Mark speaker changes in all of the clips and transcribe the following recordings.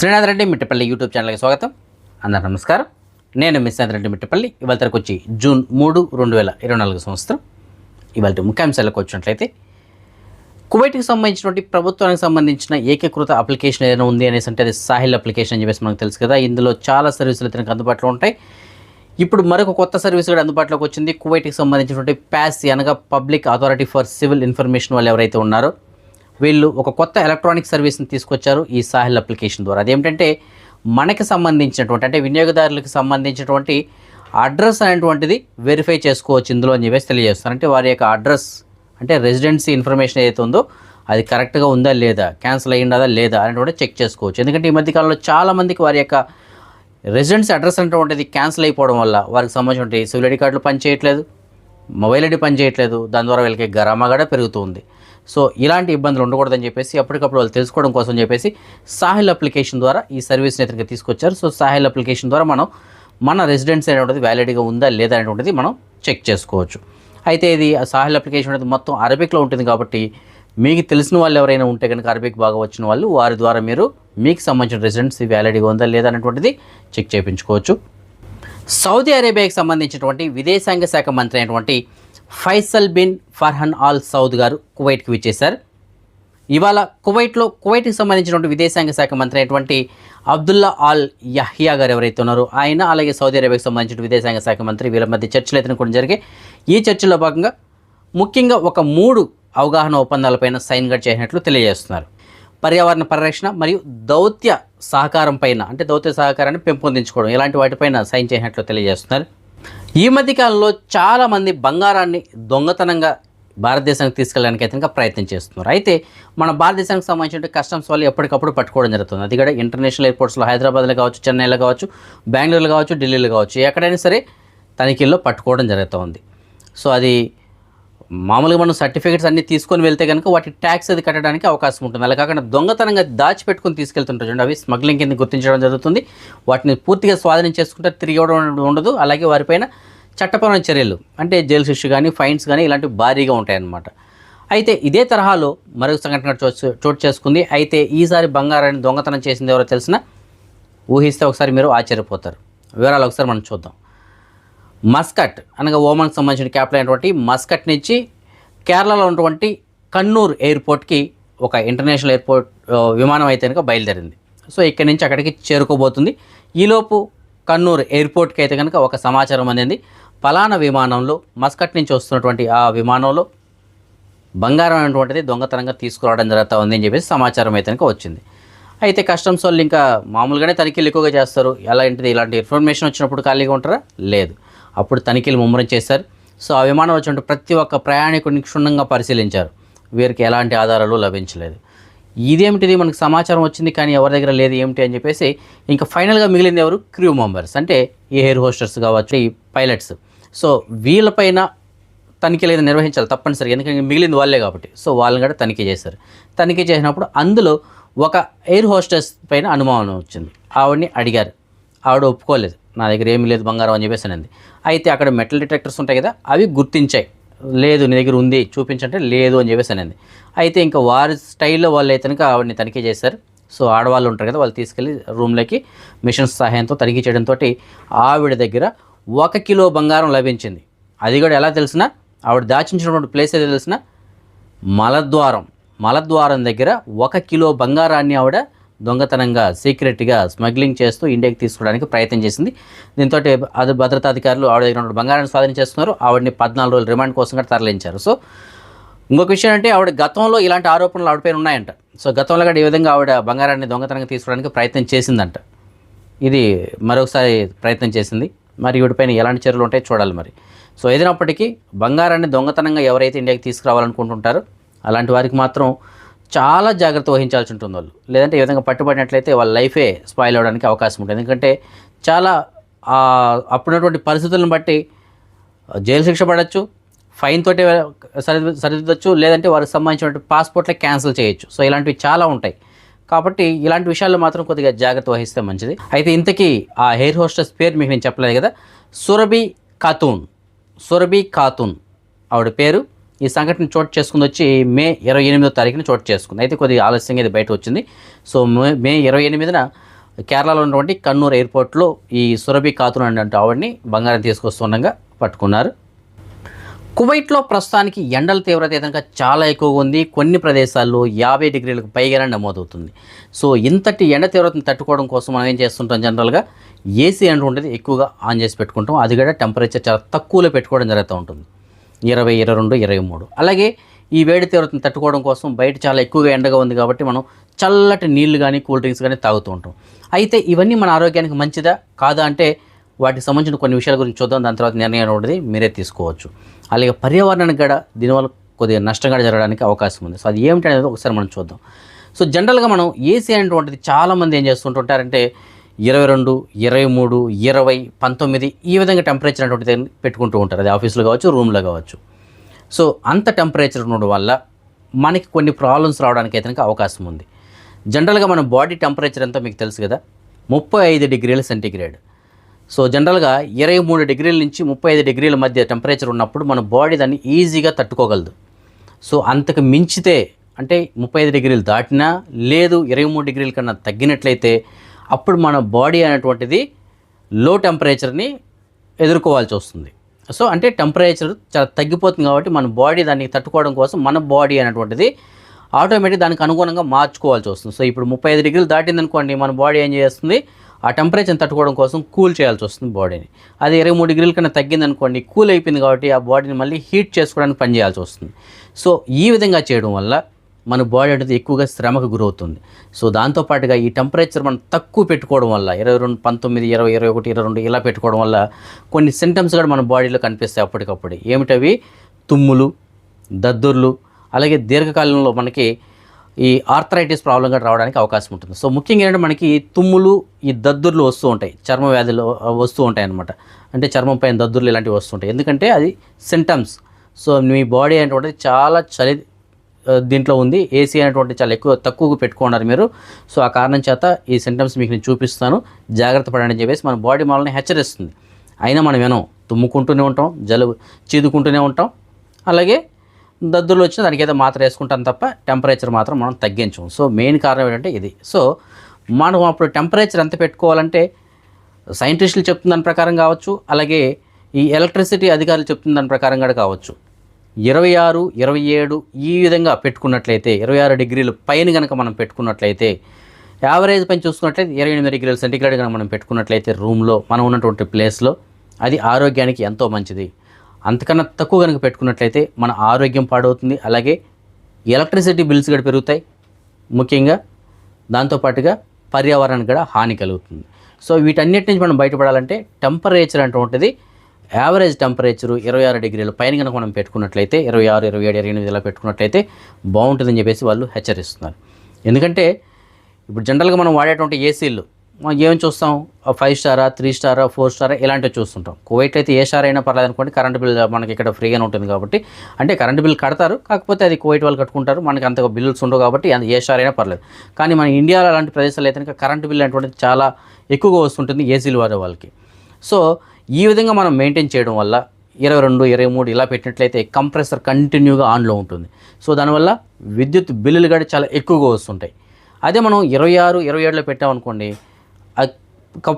Speaker 1: Srinath Reddy Mittapalli YouTube ఛానల్కి స్వాగతం. అందరు నమస్కారం. నేను మిస్నాథ్ రెడ్డి మిట్టపల్లి. ఇవాళ తరకు వచ్చి జూన్ మూడు రెండు వేల ఇరవై నాలుగు సంవత్సరం. ఇవాళ ముఖ్యాంశాలకు వచ్చినట్లయితే కువైట్కి సంబంధించినటువంటి ప్రభుత్వానికి సంబంధించిన ఏకీకృత అప్లికేషన్ ఏదైనా ఉంది అనేసి అంటే అది సాహిల్ అప్లికేషన్ అని చెప్పేసి మనకు తెలుసు కదా. ఇందులో చాలా సర్వీసులు ఇతనికి అందుబాటులో ఉంటాయి. ఇప్పుడు మరొక కొత్త సర్వీస్ కూడా అందుబాటులోకి వచ్చింది. కువైట్కి సంబంధించినటువంటి ప్యాస్ అనగా public authority for civil information వాళ్ళు ఎవరైతే ఉన్నారో వీళ్ళు ఒక కొత్త ఎలక్ట్రానిక్ సర్వీస్ని తీసుకొచ్చారు ఈ సాహిల్ అప్లికేషన్ ద్వారా. అదేమిటంటే మనకి సంబంధించినటువంటి అంటే వినియోగదారులకు సంబంధించినటువంటి అడ్రస్ అనేటువంటిది వెరిఫై చేసుకోవచ్చు ఇందులో అని చెప్పేసి తెలియజేస్తారు అంటే వారి యొక్క అడ్రస్ అంటే రెసిడెన్సీ ఇన్ఫర్మేషన్ ఏదైతే ఉందో అది కరెక్ట్గా ఉందా లేదా క్యాన్సిల్ అయ్యిందా లేదా అనేటువంటి చెక్ చేసుకోవచ్చు. ఎందుకంటే ఈ మధ్యకాలంలో చాలామందికి వారి యొక్క రెసిడెన్సీ అడ్రస్ అనేటువంటిది క్యాన్సిల్ అయిపోవడం వల్ల వారికి సంబంధించిన సివిల్ ఐడి కార్డులు పనిచేయట్లేదు మొబైల్ ఐడి పనిచేయట్లేదు దాని ద్వారా వీళ్ళకి గరామా కూడా పెరుగుతుంది సో ఇలాంటి ఇబ్బందులు ఉండకూడదని చెప్పేసి అప్పటికప్పుడు వాళ్ళు తెలుసుకోవడం కోసం చెప్పేసి సాహిల్ అప్లికేషన్ ద్వారా ఈ సర్వీస్ని ఇతనికి తీసుకొచ్చారు. సో సాహిల్ అప్లికేషన్ ద్వారా మనం మన రెసిడెన్సీ అనేటువంటిది వ్యాలిడ్గా ఉందా లేదా అనేటువంటిది మనం చెక్ చేసుకోవచ్చు. అయితే ఇది ఆ సాహిల్ అప్లికేషన్ అనేది మొత్తం అరబిక్లో ఉంటుంది కాబట్టి మీకు తెలిసిన వాళ్ళు ఎవరైనా ఉంటే కనుక అరబిక్ బాగా వచ్చిన వాళ్ళు వారి ద్వారా మీరు మీకు సంబంధించిన రెసిడెన్సీ వ్యాలిడ్గా ఉందా లేదా అనేటువంటిది చెక్ చేయించుకోవచ్చు. సౌదీ అరేబియాకి సంబంధించినటువంటి విదేశాంగ శాఖ మంత్రి అయినటువంటి Faisal bin Farhan Al Saud గారు కువైట్కి విచ్చేశారు. ఇవాళ కువైట్లో కువైట్కి సంబంధించినటువంటి విదేశాంగ శాఖ మంత్రి అయినటువంటి అబ్దుల్లా ఆల్ యహ్యా గారు ఎవరైతే ఉన్నారో ఆయన అలాగే సౌదీ అరేబియాకి సంబంధించిన విదేశాంగ శాఖ మంత్రి వీళ్ళ మధ్య చర్చలు అయితే కూడా జరిగాయి. ఈ చర్చలో భాగంగా ముఖ్యంగా ఒక మూడు అవగాహన ఒప్పందాలపైన సైన్ గడ్ చేసినట్లు తెలియజేస్తున్నారు. పర్యావరణ పరిరక్షణ మరియు దౌత్య సహకారం పైన అంటే దౌత్య సహకారాన్ని పెంపొందించుకోవడం ఇలాంటి వాటిపైన సైన్ చేసినట్లు తెలియజేస్తున్నారు. ఈ మధ్యకాలంలో చాలామంది బంగారాన్ని దొంగతనంగా భారతదేశానికి తీసుకెళ్ళడానికి అయితే ఇంకా ప్రయత్నం చేస్తున్నారు. అయితే మన భారతదేశానికి సంబంధించిన కస్టమ్స్ వాళ్ళు ఎప్పటికప్పుడు పట్టుకోవడం జరుగుతుంది. అది కూడా ఇంటర్నేషనల్ ఎయిర్పోర్ట్స్లో హైదరాబాద్లో కావచ్చు చెన్నైలో కావచ్చు బెంగళూరులో కావచ్చు ఢిల్లీలో కావచ్చు ఎక్కడైనా సరే తనిఖీల్లో పట్టుకోవడం జరుగుతుంది. సో అది మామూలుగా మనం సర్టిఫికేట్స్ అన్ని తీసుకొని వెళ్తే కనుక వాటి ట్యాక్స్ అది కట్టడానికి అవకాశం ఉంటుంది. అలా కాకుండా దొంగతనంగా దాచిపెట్టుకుని తీసుకెళ్తుంటారు చూడండి అవి స్మగ్లింగ్ కింద గుర్తించడం జరుగుతుంది. వాటిని పూర్తిగా స్వాధీనం చేసుకుంటే తిరిగి ఉండదు. అలాగే వారిపైన చట్టపరమైన చర్యలు అంటే జైలు శిక్ష కానీ ఫైన్స్ కానీ ఇలాంటివి భారీగా ఉంటాయన్నమాట. అయితే ఇదే తరహాలో మరొక సంఘటన చోటు చోటు చేసుకుంది. అయితే ఈసారి బంగారాన్ని దొంగతనం చేసింది ఎవరో తెలిసిన? ఊహిస్తే ఒకసారి మీరు ఆశ్చర్యపోతారు. వివరాలు ఒకసారి మనం చూద్దాం. మస్కట్ అనగా ఓమాన్కి సంబంధించిన క్యాపిటల్ అయినటువంటి మస్కట్ నుంచి కేరళలో ఉన్నటువంటి కన్నూర్ ఎయిర్పోర్ట్కి ఒక ఇంటర్నేషనల్ ఎయిర్పోర్ట్ విమానం అయితే కనుక బయలుదేరింది. సో ఇక్కడి నుంచి అక్కడికి చేరుకోబోతుంది. ఈలోపు కన్నూర్ ఎయిర్పోర్ట్కి అయితే కనుక ఒక సమాచారం అందింది. పలానా విమానంలో మస్కట్ నుంచి వస్తున్నటువంటి ఆ విమానంలో బంగారం అనేటువంటిది దొంగతనంగా తీసుకురావడం జరుగుతూ ఉంది అని చెప్పేసి సమాచారం అయితే కనుక వచ్చింది. అయితే కస్టమ్స్ వాళ్ళు ఇంకా మామూలుగానే తనిఖీలు ఎక్కువగా చేస్తారు. ఎలాంటిది ఇలాంటి ఇన్ఫర్మేషన్ వచ్చినప్పుడు ఖాళీగా ఉంటారా? లేదు. అప్పుడు తనిఖీలు ముమ్మరం చేశారు. సో ఆ విమానం వచ్చినట్టు ప్రతి ఒక్క ప్రయాణికుడిని క్షుణ్ణంగా పరిశీలించారు. వీరికి ఎలాంటి ఆధారాలు లభించలేదు. ఇదేమిటిది? మనకు సమాచారం వచ్చింది కానీ ఎవరి దగ్గర లేదు ఏమిటి అని చెప్పేసి ఇంకా ఫైనల్గా మిగిలింది ఎవరు? Crew members. అంటే ఎయిర్ హోస్టర్స్ కావచ్చు ఈ పైలట్స్. సో వీళ్ళపైన తనిఖీలు ఏదైనా నిర్వహించాలి తప్పనిసరి ఎందుకంటే మిగిలింది వాళ్ళే కాబట్టి. సో వాళ్ళని కూడా తనిఖీ చేశారు. తనిఖీ చేసినప్పుడు అందులో ఒక ఎయిర్ హోస్టెస్ పైన అనుమానం వచ్చింది. ఆవిడని అడిగారు. ఆవిడ ఒప్పుకోలేదు. నా దగ్గర ఏమీ లేదు బంగారం అని చెప్పేసి అనేది. అయితే అక్కడ మెటల్ డిటెక్టర్స్ ఉంటాయి కదా అవి గుర్తించాయి. లేదు నీ దగ్గర ఉంది చూపించంటే లేదు అని చెప్పేసి అనేది. అయితే ఇంకా వారి స్టైల్లో వాళ్ళు అయితే కనుక ఆవిడని తనిఖీ చేశారు. సో ఆడవాళ్ళు ఉంటారు కదా వాళ్ళు తీసుకెళ్ళి రూమ్లోకి మిషన్స్ సహాయంతో తనిఖీ చేయడంతో ఆవిడ దగ్గర ఒక కిలో బంగారం లభించింది. అది కూడా ఎలా తెలిసిన ఆవిడ దాచించినటువంటి ప్లేస్ ఏదో తెలిసిన మలద్వారం మలద్వారం దగ్గర ఒక కిలో బంగారాన్ని ఆవిడ దొంగతనంగా సీక్రెట్గా స్మగ్లింగ్ చేస్తూ ఇండియాకి తీసుకోవడానికి ప్రయత్నం చేసింది. దీంతో అది భద్రతా అధికారులు ఆవిడ దగ్గర ఉన్న బంగారాన్ని స్వాధీనం చేస్తున్నారు ఆవిడని పద్నాలుగు రోజులు రిమాండ్ కోసం కూడా తరలించారు. సో ఇంకొక విషయం అంటే ఆవిడ గతంలో ఇలాంటి ఆరోపణలు ఆవిడపైన ఉన్నాయంట. సో గతంలో కూడా ఈ విధంగా ఆవిడ బంగారాన్ని దొంగతనంగా తీసుకోవడానికి ప్రయత్నం చేసిందంట. ఇది మరొకసారి ప్రయత్నం చేసింది. మరి వీటిపైన ఎలాంటి చర్యలు ఉంటాయో చూడాలి మరి. సో ఏదైనప్పటికీ బంగారాన్ని దొంగతనంగా ఎవరైతే ఇండియాకి తీసుకురావాలనుకుంటుంటారో అలాంటి వారికి మాత్రం చాలా జాగ్రత్త వహించాల్సి ఉంటుంది వాళ్ళు. లేదంటే ఈ విధంగా పట్టుబడినట్లయితే వాళ్ళ లైఫే స్పాయిల్ అవ్వడానికి అవకాశం ఉంటుంది. ఎందుకంటే చాలా అప్పుడున్నటువంటి పరిస్థితులను బట్టి జైలు శిక్ష పడవచ్చు ఫైన్ తోటి సరి సరిదిద్దచ్చు లేదంటే వారికి సంబంధించినటువంటి పాస్పోర్ట్లే క్యాన్సిల్ చేయొచ్చు. సో ఇలాంటివి చాలా ఉంటాయి. కాబట్టి ఇలాంటి విషయాల్లో మాత్రం కొద్దిగా జాగ్రత్త వహిస్తే మంచిది. అయితే ఇంతకీ ఆ హెయిర్ హోస్టెస్ పేరు మీకు నేను చెప్పలేదు కదా. సురభి ఖాతూన్. సురభి ఖాతూన్. ఆవిడ పేరు ఈ సంఘటన చోటు చేసుకుంది వచ్చి మే ఇరవై ఎనిమిదో తారీఖున చోటు చేసుకుంది. అయితే కొద్దిగా ఆలస్యంగా ఇది బయట వచ్చింది. సో మే మే ఇరవై ఎనిమిదిన కేరళలో ఉన్నటువంటి కన్నూరు ఎయిర్పోర్ట్లో ఈ సురభి ఖాతున్ అనే ఆవిడని బంగారం తీసుకొస్తుండగా పట్టుకున్నారు. కువైట్లో ప్రస్తుతానికి ఎండల తీవ్రత ఏదైనా చాలా ఎక్కువగా ఉంది. కొన్ని ప్రదేశాల్లో యాభై డిగ్రీలకు పైగానే నమోదవుతుంది. సో ఇంతటి ఎండ తీవ్రతను తట్టుకోవడం కోసం మనం ఏం చేస్తుంటాం జనరల్గా? ఏసీ అనేటువంటిది ఎక్కువగా ఆన్ చేసి పెట్టుకుంటాం. అది కూడా టెంపరేచర్ చాలా తక్కువలో పెట్టుకోవడం జరుగుతూ ఉంటుంది. ఇరవై ఇరవై రెండు ఇరవై మూడు. అలాగే ఈ వేడి తీవ్రతను తట్టుకోవడం కోసం బయట చాలా ఎక్కువగా ఎండగా ఉంది కాబట్టి మనం చల్లటి నీళ్ళు కానీ కూల్ డ్రింక్స్ కానీ తాగుతూ ఉంటాం. అయితే ఇవన్నీ మన ఆరోగ్యానికి మంచిదా? కాదా అంటే వాటికి సంబంధించిన కొన్ని విషయాల గురించి చూద్దాం. దాని తర్వాత నిర్ణయం ఉంటుంది మీరే తీసుకోవచ్చు. అలాగే పర్యావరణానికి కూడా దీనివల్ల కొద్దిగా నష్టం కూడా జరగడానికి అవకాశం ఉంది. సో అది ఏమిటి అనేది ఒకసారి మనం చూద్దాం. సో జనరల్గా మనం ఏసీ అనేటువంటిది చాలామంది ఏం చేస్తుంటుంటారంటే ఇరవై రెండు ఇరవై మూడు ఇరవై పంతొమ్మిది ఈ విధంగా టెంపరేచర్ అనేటువంటిది పెట్టుకుంటూ ఉంటారు. అది ఆఫీస్లో కావచ్చు రూమ్లో కావచ్చు. సో అంత టెంపరేచర్ ఉండడం వల్ల మనకి కొన్ని ప్రాబ్లమ్స్ రావడానికి అయితే అవకాశం ఉంది. జనరల్గా మన బాడీ టెంపరేచర్ ఎంతో మీకు తెలుసు కదా? ముప్పై ఐదు డిగ్రీల సెంటీగ్రేడ్ సో జనరల్గా ఇరవై మూడు డిగ్రీల నుంచి ముప్పై ఐదు డిగ్రీల మధ్య టెంపరేచర్ ఉన్నప్పుడు మన బాడీ దాన్ని ఈజీగా తట్టుకోగలదు. సో అంతకు మించితే అంటే ముప్పై ఐదు డిగ్రీలు దాటినా లేదు ఇరవై మూడు డిగ్రీల కన్నా తగ్గినట్లయితే అప్పుడు మన బాడీ అనేటువంటిది లో టెంపరేచర్ని ఎదుర్కోవాల్సి వస్తుంది. సో అంటే టెంపరేచర్ చాలా తగ్గిపోతుంది కాబట్టి మన బాడీ దాన్ని తట్టుకోవడం కోసం మన బాడీ అనేటువంటిది ఆటోమేటిక్ దానికి అనుగుణంగా మార్చుకోవాల్సి వస్తుంది. సో ఇప్పుడు ముప్పై ఐదు డిగ్రీలు దాటింది అనుకోండి మన బాడీ ఏం చేస్తుంది? ఆ టెంపరేచర్ని తట్టుకోవడం కోసం కూల్ చేయాల్సి వస్తుంది బాడీని. అది ఇరవై మూడు డిగ్రీల కన్నా తగ్గింది అనుకోండి కూల్ అయిపోయింది కాబట్టి ఆ బాడీని మళ్ళీ హీట్ చేసుకోవడానికి పని చేయాల్సి వస్తుంది. సో ఈ విధంగా చేయడం వల్ల మన బాడీ అనేది ఎక్కువగా శ్రమకు గురవుతుంది. సో దాంతోపాటుగా ఈ టెంపరేచర్ మనం తక్కువ పెట్టుకోవడం వల్ల ఇరవై రెండు పంతొమ్మిది ఇరవై ఇరవై ఒకటి ఇరవై రెండు ఇలా పెట్టుకోవడం వల్ల కొన్ని సింటమ్స్ కూడా మన బాడీలో కనిపిస్తాయి అప్పటికప్పుడు. ఏమిటవి తుమ్ములు దద్దుర్లు అలాగే దీర్ఘకాలంలో మనకి ఈ ఆర్థరైటిస్ ప్రాబ్లం కూడా రావడానికి అవకాశం ఉంటుంది. సో ముఖ్యంగా ఏంటంటే మనకి తుమ్ములు ఈ దద్దుర్లు వస్తూ ఉంటాయి. చర్మ వ్యాధులు వస్తూ ఉంటాయి అన్నమాట అంటే చర్మం పైన దద్దుర్లు ఇలాంటివి వస్తుంటాయి ఎందుకంటే అది సింటమ్స్ సో మీ బాడీ అంటే చాలా చలి దీంట్లో ఉంది. ఏసీ అనేటువంటి చాలా ఎక్కువ తక్కువగా పెట్టుకున్నారు మీరు. సో ఆ కారణం చేత ఈ సింటమ్స్ మీకు నేను చూపిస్తాను. జాగ్రత్త పడండి అని చెప్పేసి మన బాడీ మనల్ని హెచ్చరిస్తుంది. అయినా మనం వినం తుమ్ముకుంటూనే ఉంటాం జలుబు చీదుకుంటూనే ఉంటాం. అలాగే దద్దులు వచ్చిన దానికి ఏదో మాత్ర వేసుకుంటాం తప్ప టెంపరేచర్ మాత్రం మనం తగ్గించం. సో మెయిన్ కారణం ఏంటంటే ఇది. సో మనం అప్పుడు టెంపరేచర్ ఎంత పెట్టుకోవాలంటే సైంటిస్టులు చెప్తున్న దాని ప్రకారం కావచ్చు అలాగే ఈ ఎలక్ట్రిసిటీ అధికారులు చెప్తున్న దాని ప్రకారం కూడా కావచ్చు. ఇరవై ఆరు ఇరవై ఏడు ఈ విధంగా పెట్టుకున్నట్లయితే ఇరవై ఆరు డిగ్రీలు పైన కనుక మనం పెట్టుకున్నట్లయితే యావరేజ్ పైన చూసుకున్నట్లయితే ఇరవై ఎనిమిది డిగ్రీల సెంటిగ్రేడ్ కనుక మనం పెట్టుకున్నట్లయితే రూమ్లో మనం ఉన్నటువంటి ప్లేస్లో అది ఆరోగ్యానికి ఎంతో మంచిది. అంతకన్నా తక్కువ కనుక పెట్టుకున్నట్లయితే మన ఆరోగ్యం పాడవుతుంది. అలాగే ఎలక్ట్రిసిటీ బిల్స్ కూడా పెరుగుతాయి. ముఖ్యంగా దాంతోపాటుగా పర్యావరణానికి కూడా హాని కలుగుతుంది. సో వీటన్నిటి నుంచి మనం బయటపడాలంటే టెంపరేచర్ అటువంటిది యావరేజ్ టెంపరేచరు ఇరవై ఆరు డిగ్రీల పైన కనుక మనం పెట్టుకున్నట్లయితే ఇరవై ఆరు ఇరవై ఏడు ఇరవై ఎనిమిది ఇలా పెట్టుకున్నట్లయితే బాగుంటుందని చెప్పేసి వాళ్ళు హెచ్చరిస్తున్నారు. ఎందుకంటే ఇప్పుడు జనరల్గా మనం వాడేటువంటి ఏసీలు మనం ఏం చూస్తాం? ఫైవ్ స్టారా త్రీ స్టారా ఫోర్ స్టారా ఇలాంటివి చూస్తుంటాం. కువైట్ అయితే ఏ స్టార్ అయినా పర్లేదు అనుకోండి కరెంట్ బిల్ మనకి ఇక్కడ ఫ్రీగానే ఉంటుంది కాబట్టి. అంటే కరెంట్ బిల్ కడతారు కాకపోతే అది కువైట్ వాళ్ళు కట్టుకుంటారు మనకి అంతగా బిల్లుస్ ఉండవు కాబట్టి ఏ స్టార్ అయినా పర్లేదు. కానీ మన ఇండియాలో అలాంటి ప్రదేశాలు అయితే కనుక కరెంట్ బిల్ అనేటువంటిది చాలా ఎక్కువగా వస్తుంటుంది ఏసీలు వాడే వాళ్ళకి. సో ఈ విధంగా మనం మెయింటైన్ చేయడం వల్ల ఇరవై రెండు ఇరవై మూడు ఇలా పెట్టినట్లయితే కంప్రెసర్ కంటిన్యూగా ఆన్లో ఉంటుంది. సో దానివల్ల విద్యుత్ బిల్లులు కూడా చాలా ఎక్కువగా వస్తుంటాయి. అదే మనం ఇరవై ఆరు ఇరవై ఏడులో పెట్టామనుకోండి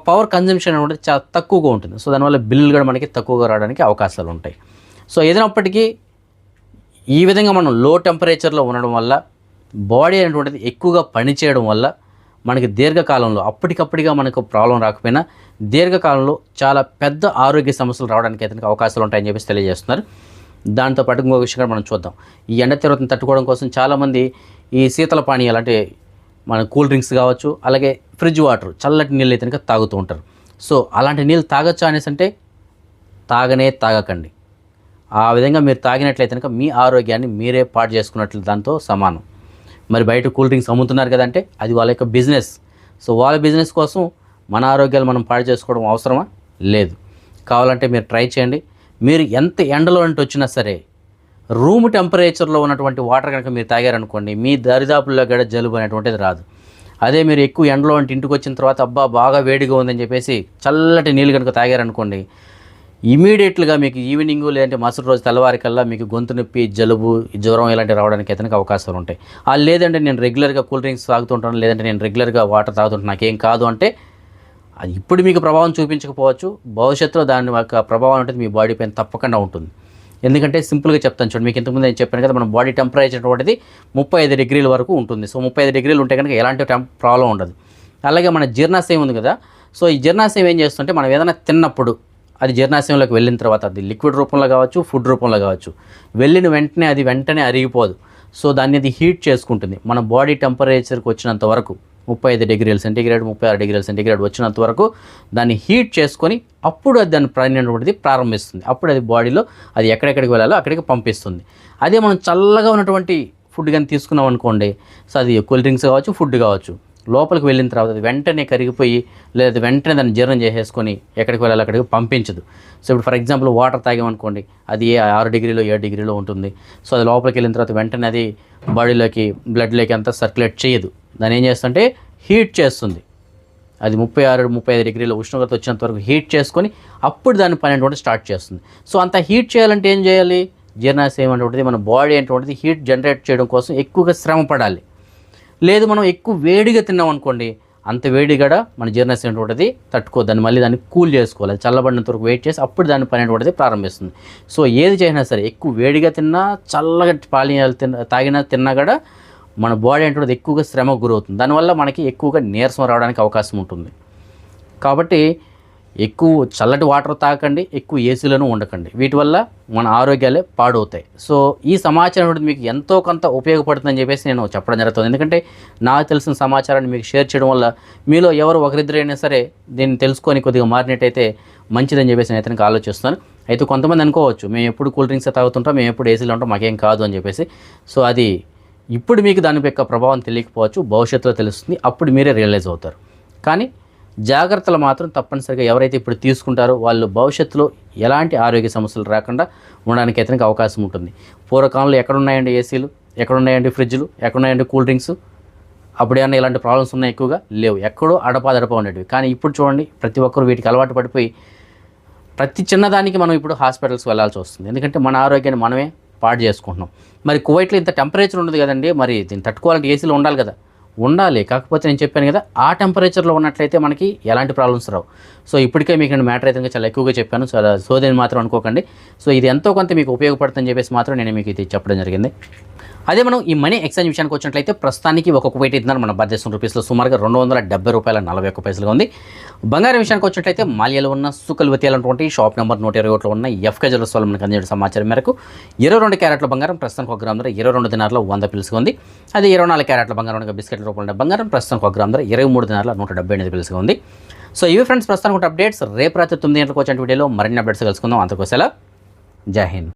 Speaker 1: పవర్ కన్జంప్షన్ అనేది చాలా తక్కువగా ఉంటుంది. సో దానివల్ల బిల్లులు కూడా మనకి తక్కువగా రావడానికి అవకాశాలు ఉంటాయి. సో ఏదైనప్పటికీ ఈ విధంగా మనం లో టెంపరేచర్లో ఉండడం వల్ల బాడీ అనేటువంటిది ఎక్కువగా పనిచేయడం వల్ల మనకి దీర్ఘకాలంలో అప్పటికప్పటిగా మనకు ప్రాబ్లం రాకపోయినా దీర్ఘకాలంలో చాలా పెద్ద ఆరోగ్య సమస్యలు రావడానికి అయితే అవకాశాలు ఉంటాయని చెప్పేసి తెలియజేస్తున్నారు. దాంతోపాటు ఇంకో విషయం కూడా మనం చూద్దాం. ఈ ఎండ తీవ్రతను తట్టుకోవడం కోసం చాలామంది ఈ శీతల పానీయాలు అంటే మన కూల్ డ్రింక్స్ కావచ్చు అలాగే ఫ్రిడ్జ్ వాటర్ చల్లటి నీళ్ళు అయితే తాగుతూ ఉంటారు. సో అలాంటి నీళ్ళు తాగొచ్చా అనేసి అంటే తాగనే తాగకండి. ఆ విధంగా మీరు తాగినట్లయితే కనుక మీ ఆరోగ్యాన్ని మీరే పాడు చేసుకున్నట్లు దాంతో సమానం. మరి బయట కూల్ డ్రింక్స్ అమ్ముతున్నారు కదంటే అది వాళ్ళ యొక్క బిజినెస్. సో వాళ్ళ బిజినెస్ కోసం మన ఆరోగ్యాలు మనం పాడు చేసుకోవడం అవసరమా? లేదు. కావాలంటే మీరు ట్రై చేయండి. మీరు ఎంత ఎండలో అంటే వచ్చినా సరే రూమ్ టెంపరేచర్లో ఉన్నటువంటి వాటర్ కనుక మీరు తాగారనుకోండి మీ దరిదాపుల్లో కూడా జలుబు అనేటువంటిది రాదు. అదే మీరు ఎక్కువ ఎండలో అంటే ఇంటికి వచ్చిన తర్వాత అబ్బా బాగా వేడిగా ఉందని చెప్పేసి చల్లటి నీళ్ళు కనుక తాగారనుకోండి ఇమీడియట్గా మీకు ఈవినింగ్ లేదంటే మరుసటి రోజు తెల్లవారికల్లా మీకు గొంతు నొప్పి జలుబు జ్వరం ఇలాంటివి రావడానికి అయితే అవకాశాలు ఉంటాయి. ఆ లేదంటే నేను రెగ్యులర్గా కూల్ డ్రింక్స్ తాగుతుంటాను లేదంటే నేను రెగ్యులర్గా వాటర్ తాగుతుంటాను నాకేం కాదు అంటే అది ఇప్పుడు మీకు ప్రభావం చూపించకపోవచ్చు. భవిష్యత్తులో దాని యొక్క ప్రభావం ఉంటుంది మీ బాడీ పైన తప్పకుండా ఉంటుంది. ఎందుకంటే సింపుల్గా చెప్తాను చూడండి మీకు ఇంతకుముందు నేను చెప్పాను కదా మన బాడీ టెంపరేచర్ అనేది ముప్పై ఐదు డిగ్రీల వరకు ఉంటుంది. సో ముప్పై ఐదు డిగ్రీలు ఉంటే కనుక ఎలాంటి టెంప్ ప్రాబ్లం ఉండదు. అలాగే మన జీర్ణాశయం ఉంది కదా సో ఈ జీర్ణాశయం ఏం చేస్తుంటే మనం ఏదైనా తిన్నప్పుడు అది జీర్ణాశయంలోకి వెళ్ళిన తర్వాత అది లిక్విడ్ రూపంలో కావచ్చు ఫుడ్ రూపంలో కావచ్చు. వెళ్ళిన వెంటనే అది వెంటనే అరిగిపోదు. సో దాన్ని అది హీట్ చేసుకుంటుంది. మన బాడీ టెంపరేచర్కి వచ్చినంత వరకు ముప్పై ఐదు డిగ్రీల సెంటీగ్రేడ్ ముప్పై ఆరు డిగ్రీల సెంటీగ్రేడ్ వచ్చినంత వరకు దాన్ని హీట్ చేసుకొని అప్పుడు అది దాని ప్రయాణటువంటిది ప్రారంభిస్తుంది. అప్పుడు అది బాడీలో అది ఎక్కడెక్కడికి వెళ్ళాలో అక్కడికి పంపిస్తుంది. అదే మనం చల్లగా ఉన్నటువంటి ఫుడ్ కానీ తీసుకున్నాం అనుకోండి సో అది కూల్ డ్రింక్స్ కావచ్చు ఫుడ్ కావచ్చు. లోపలికి వెళ్ళిన తర్వాత అది వెంటనే కరిగిపోయి లేదా వెంటనే దాన్ని జీర్ణం చేసేసుకొని ఎక్కడికి వెళ్ళాలి అక్కడికి పంపించదు. సో ఇప్పుడు ఫర్ ఎగ్జాంపుల్ వాటర్ తాగామనుకోండి అది ఏ ఆరు డిగ్రీలో ఏడు డిగ్రీలో ఉంటుంది. సో అది లోపలికి వెళ్ళిన తర్వాత వెంటనే అది బాడీలోకి బ్లడ్లోకి అంతా సర్క్యులేట్ చేయదు. దాని ఏం చేస్తుంటే హీట్ చేస్తుంది. అది ముప్పై ఆరు ముప్పై ఐదు డిగ్రీల ఉష్ణోగ్రత వచ్చినంత వరకు హీట్ చేసుకొని అప్పుడు దాని పని అనేటువంటి స్టార్ట్ చేస్తుంది. సో అంత హీట్ చేయాలంటే ఏం చేయాలి? జీర్ణాశయం అనేటువంటిది మన బాడీ అనేటువంటిది హీట్ జనరేట్ చేయడం కోసం ఎక్కువగా శ్రమ పడాలి. లేదు మనం ఎక్కువ వేడిగా తిన్నాం అనుకోండి అంత వేడి కూడా మన జీర్ణశయం ఉంటుంది తట్టుకో దాన్ని మళ్ళీ దాన్ని కూల్ చేసుకోవాలి. చల్లబడినంత వరకు వెయిట్ చేసి అప్పుడు దాని పని అనేటువంటిది ప్రారంభిస్తుంది. సో ఏది చేసినా సరే ఎక్కువ వేడిగా తిన్నా చల్లగా పానీయాలు తిన్న తాగినా తిన్నా కూడా మన బాడీ అనేటువంటిది ఎక్కువగా శ్రమ గురవుతుంది. దానివల్ల మనకి ఎక్కువగా నీరసం రావడానికి అవకాశం ఉంటుంది. కాబట్టి ఎక్కువ చల్లటి వాటర్ తాగకండి ఎక్కువ ఏసీలను ఉండకండి. వీటి వల్ల మన ఆరోగ్యాలే పాడవుతాయి. సో ఈ సమాచారం అనేది మీకు ఎంతో కొంత ఉపయోగపడుతుందని చెప్పేసి నేను చెప్పడం జరుగుతుంది. ఎందుకంటే నాకు తెలిసిన సమాచారాన్ని మీకు షేర్ చేయడం వల్ల మీలో ఎవరు ఒకరిద్దరైనా సరే దీన్ని తెలుసుకొని కొద్దిగా మారినట్టయితే మంచిదని చెప్పేసి నేను అయితే ఆలోచిస్తాను అయితే కొంతమంది అనుకోవచ్చు మేము ఎప్పుడు కూల్ డ్రింక్స్ తాగుతుంటాం మేము ఎప్పుడు ఏసీలో ఉంటాం మాకేం కాదు అని చెప్పేసి. సో అది ఇప్పుడు మీకు దాని యొక్క ప్రభావం తెలియకపోవచ్చు భవిష్యత్తులో తెలుస్తుంది అప్పుడు మీరే రియలైజ్ అవుతారు. కానీ జాగ్రత్తలు మాత్రం తప్పనిసరిగా ఎవరైతే ఇప్పుడు తీసుకుంటారో వాళ్ళు భవిష్యత్తులో ఎలాంటి ఆరోగ్య సమస్యలు రాకుండా ఉండడానికి అతనికి అవకాశం ఉంటుంది. పూర్వకాలంలో ఎక్కడున్నాయండి ఏసీలు? ఎక్కడున్నాయండి ఫ్రిడ్జ్లు? ఎక్కడున్నాయండి కూల్ డ్రింక్స్? అప్పుడేమన్నా ఇలాంటి ప్రాబ్లమ్స్ ఉన్నాయి ఎక్కువగా లేవు. ఎక్కడో అడపాదడప ఉండేవి కానీ ఇప్పుడు చూడండి ప్రతి ఒక్కరు వీటికి అలవాటు పడిపోయి ప్రతి చిన్నదానికి మనం ఇప్పుడు హాస్పిటల్స్ వెళ్ళాల్సి వస్తుంది. ఎందుకంటే మన ఆరోగ్యాన్ని మనమే పాడు చేసుకుంటున్నాం. మరి కువైట్లో ఇంత టెంపరేచర్ ఉండదు కదండి. మరి దీన్ని తట్టుకోవాలంటే ఏసీలో ఉండాలి కదా. ఉండాలి. కాకపోతే నేను చెప్పాను కదా ఆ టెంపరేచర్లో ఉన్నట్లయితే మనకి ఎలాంటి ప్రాబ్లమ్స్ రావు. సో ఇప్పటికే మీకు నేను మ్యాటర్ అయితే చాలా ఎక్కువగా చెప్పాను. సో సోదేని మాత్రం అనుకోకండి. సో ఇది ఎంతో కొంత మీకు ఉపయోగపడుతుందని చెప్పేసి మాత్రం నేను మీకు ఇది చెప్పడం జరిగింది. అదే మనం ఈ మనీ ఎక్స్చేంజ్ విషయానికి వచ్చినట్లయితే ప్రస్తుతానికి ఒక కువైట్ ఇద్దరు మన భారతదేశం రూపీస్లో సుమారుగా రెండు వందల డెబ్బై రూపాయల నలభై ఒక్క పైసలుగా ఉంది. బంగారం విషయానికి వచ్చినట్లయితే మాల్యాలో ఉన్న సుకల్వతి అనేటువంటి షాప్ నెంబర్ నూట ఇరవై ఒకటిలో ఉన్న ఎఫ్కే జ్యువెల్స్ వాళ్ళు మనకు అందించిన సమాచారం మేరకు ఇరవై రెండు క్యారెట్ల బంగారం ప్రస్తుతానికి ఒక గ్రామ్ ధర ఇరవై రెండు దినాల్లో వంద పిలుసుగా ఉంది. అదే ఇరవై నాలుగు క్యారెట్ల బంగారం బిస్కెట్ల రూపంలో ఉన్న బంగారం ప్రస్తుతానికి ఒక గ్రామ్ ధర ఇరవై మూడు దినాల్లో నూట డెబ్బై ఎనిమిది పిలుసుగా ఉంది. సో ఇవి ఫ్రెండ్స్ ప్రస్తుతానికి ఒక అప్డేట్స్ రేపు రాత్రి తొమ్మిది గంటలకు వచ్చే వీడియోలో మరిన్ని అప్డేట్స్ కలుసుకుందాం. అంతకోసేలా జై హింద్.